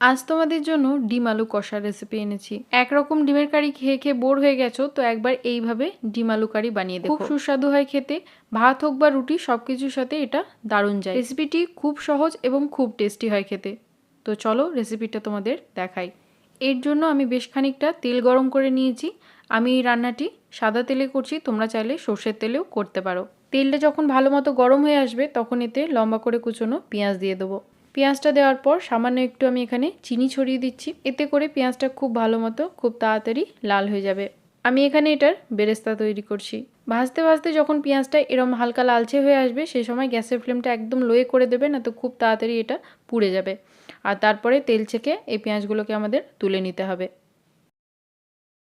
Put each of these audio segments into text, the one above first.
আজ তোমাদের জন্য ডিম আলু কষার রেসিপি এনেছি। একরকম ডিমের কারি খেয়ে খেয়ে বোর হয়ে গেছো তো একবার এইভাবে ডিম আলু কারি বানিয়ে দেখো। খুব সুস্বাদু হয় খেতে ভাত হোক বা রুটি সব কিছুর সাথে এটা দারুণ যায়। রেসিপিটি খুব সহজ এবং খুব টেস্টি হয় খেতে। তো চলো রেসিপিটা তোমাদের দেখাই। এর জন্য আমি বেশ খানিকটা তেল গরম করে নিয়েছি। আমি এই রান্নাটি সাদা তেলে করছি তোমরা চাইলে সর্ষের তেলেও করতে পারো। তেলটা যখন ভালো মতো গরম হয়ে আসবে তখন এতে লম্বা করে কুচোনো পেঁয়াজ দিয়ে দেবো। পেঁয়াজটা দেওয়ার পর সামান্য একটু আমি এখানে চিনি ছড়িয়ে দিচ্ছি। এতে করে পেঁয়াজটা খুব ভালো মতো খুব তাড়াতাড়ি লাল হয়ে যাবে। আমি এখানে এটার বেরেস্তা তৈরি করছি। ভাজতে ভাজতে যখন পেঁয়াজটা এরম হালকা লালচে হয়ে আসবে সেই সময় গ্যাসের ফ্লেমটা একদম লোয়ে করে দেবে, না তো খুব তাড়াতাড়ি এটা পুড়ে যাবে। আর তারপরে তেল ছেঁকে এই পেঁয়াজগুলোকে আমাদের তুলে নিতে হবে।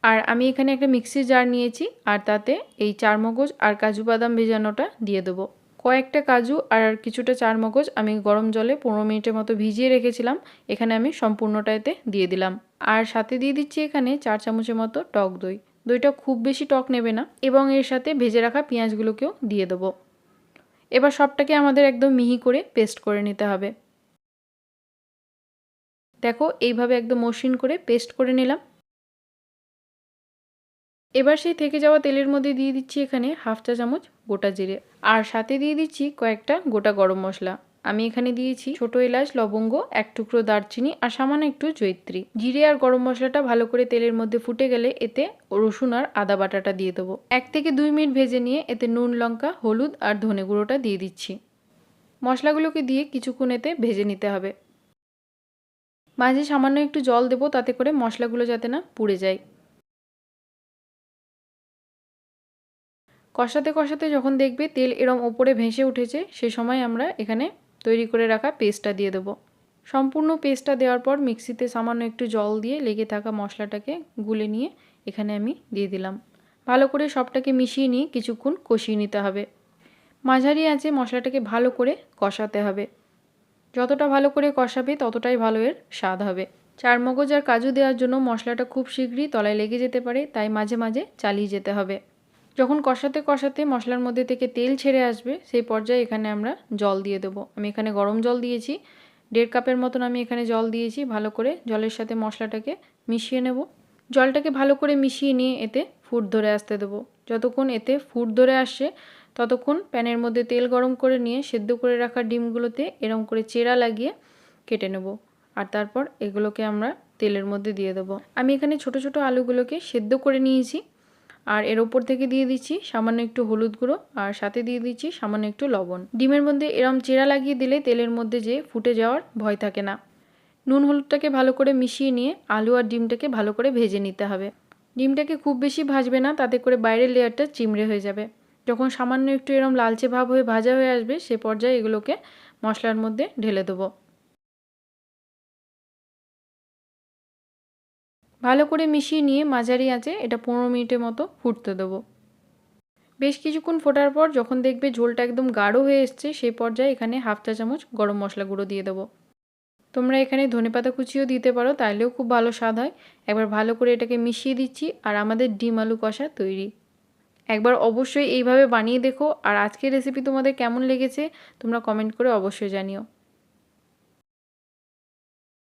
আর আমি এখানে একটা মিক্সির জার নিয়েছি, আর তাতে এই চারমগজ আর কাজু বাদাম ভেজানোটা দিয়ে দেবো। কয়েকটা কাজু আর কিছুটা চার মগজ আমি গরম জলে পনেরো মিনিটের মতো ভিজিয়ে রেখেছিলাম। এখানে আমি সম্পূর্ণটা এতে দিয়ে দিলাম। আর সাথে দিয়ে দিচ্ছি এখানে চার চামচের মতো টক দই। দইটা খুব বেশি টক নেবে না এবং এর সাথে ভেজে রাখা পেঁয়াজগুলোকেও দিয়ে দেবো। এবার সবটাকে আমাদের একদম মিহি করে পেস্ট করে নিতে হবে। দেখো, এইভাবে একদম মসৃণ করে পেস্ট করে নিলাম। এবার সেই থেকে যাওয়া তেলের মধ্যে দিয়ে দিচ্ছি এখানে হাফ চা চামচ গোটা জিরে। আর সাথে দিয়ে দিচ্ছি কয়েকটা গোটা গরম মশলা। আমি এখানে দিয়েছি ছোট এলাচ, লবঙ্গ, এক টুকরো দারচিনি আর সামান্য একটু জৈত্রী জিরে আর গরম মশলাটা ভালো করে তেলের মধ্যে ফুটে গেলে এতে রসুন আর আদা বাটাটা দিয়ে দেবো। এক থেকে দুই মিনিট ভেজে নিয়ে এতে নুন, লঙ্কা, হলুদ আর ধনে গুঁড়োটা দিয়ে দিচ্ছি। মশলাগুলোকে দিয়ে কিছুক্ষণ এতে ভেজে নিতে হবে। মাঝে সামান্য একটু জল দেবো তাতে করে মশলাগুলো যাতে না পুড়ে যায়। কষাতে কষাতে যখন দেখবে তেল এরম ওপরে ভেসে উঠেছে, সে সময় আমরা এখানে তৈরি করে রাখা পেস্টটা দিয়ে দেবো। সম্পূর্ণ পেস্টটা দেওয়ার পর মিক্সিতে সামান্য একটু জল দিয়ে লেগে থাকা মশলাটাকে গুলে নিয়ে এখানে আমি দিয়ে দিলাম। ভালো করে সবটাকে মিশিয়ে নিয়ে কিছুক্ষণ কষিয়ে নিতে হবে। মাঝারি আছে মশলাটাকে ভালো করে কষাতে হবে। যতটা ভালো করে কষাবে ততটাই ভালো এর স্বাদ হবে। চার মগজ আর কাজু দেওয়ার জন্য মশলাটা খুব শীঘ্রই তলায় লেগে যেতে পারে, তাই মাঝে মাঝে চালিয়ে যেতে হবে। যখন কষাতে কষাতে মশলার মধ্যে থেকে তেল ছেড়ে আসবে, সেই পর্যায়ে এখানে আমরা জল দিয়ে দেবো। আমি এখানে গরম জল দিয়েছি। দেড় কাপের মতন আমি এখানে জল দিয়েছি। ভালো করে জলের সাথে মশলাটাকে মিশিয়ে নেব। জলটাকে ভালো করে মিশিয়ে নিয়ে এতে ফুট ধরে আসতে দেবো। যতক্ষণ এতে ফুট ধরে আসে, ততক্ষণ প্যানের মধ্যে তেল গরম করে নিয়ে সেদ্ধ করে রাখা ডিমগুলোতে এরম করে চেরা লাগিয়ে কেটে নেব। আর তারপর এগুলোকে আমরা তেলের মধ্যে দিয়ে দেবো। আমি এখানে ছোট ছোট আলুগুলোকে সেদ্ধ করে নিয়েছি। আর এর ওপর থেকে দিয়ে দিচ্ছি সামান্য একটু হলুদ গুঁড়ো, আর সাথে দিয়ে দিচ্ছি সামান্য একটু লবণ। ডিমের মধ্যে এরম চেরা লাগিয়ে দিলে তেলের মধ্যে যে ফুটে যাওয়ার ভয় থাকে না। নুন হলুদটাকে ভালো করে মিশিয়ে নিয়ে আলু আর ডিমটাকে ভালো করে ভেজে নিতে হবে। ডিমটাকে খুব বেশি ভাজবে না, তাতে করে বাইরের লেয়ারটা চিমড়ে হয়ে যাবে। যখন সামান্য একটু এরম লালচে ভাব হয়ে ভাজা হয়ে আসবে, সে পর্যায়ে এগুলোকে মশলার মধ্যে ঢেলে দেবো। ভালো করে মিশিয়ে নিয়ে মাঝারি আঁচে এটা পনেরো মিনিটের মতো ফুটতে দেবো। বেশ কিছুক্ষণ ফোটার পর যখন দেখবে ঝোলটা একদম গাঢ় হয়ে এসছে সেই পর্যায়ে এখানে হাফ চা চামচ গরম মশলা গুঁড়ো দিয়ে দেবো। তোমরা এখানে ধনেপাতা কুচিও দিতে পারো তাহলেও খুব ভালো স্বাদ হয়। একবার ভালো করে এটাকে মিশিয়ে দিচ্ছি আর আমাদের ডিম আলু কষা তৈরি। একবার অবশ্যই এইভাবে বানিয়ে দেখো। আর আজকের রেসিপি তোমাদের কেমন লেগেছে, তোমরা কমেন্ট করে অবশ্যই জানিও।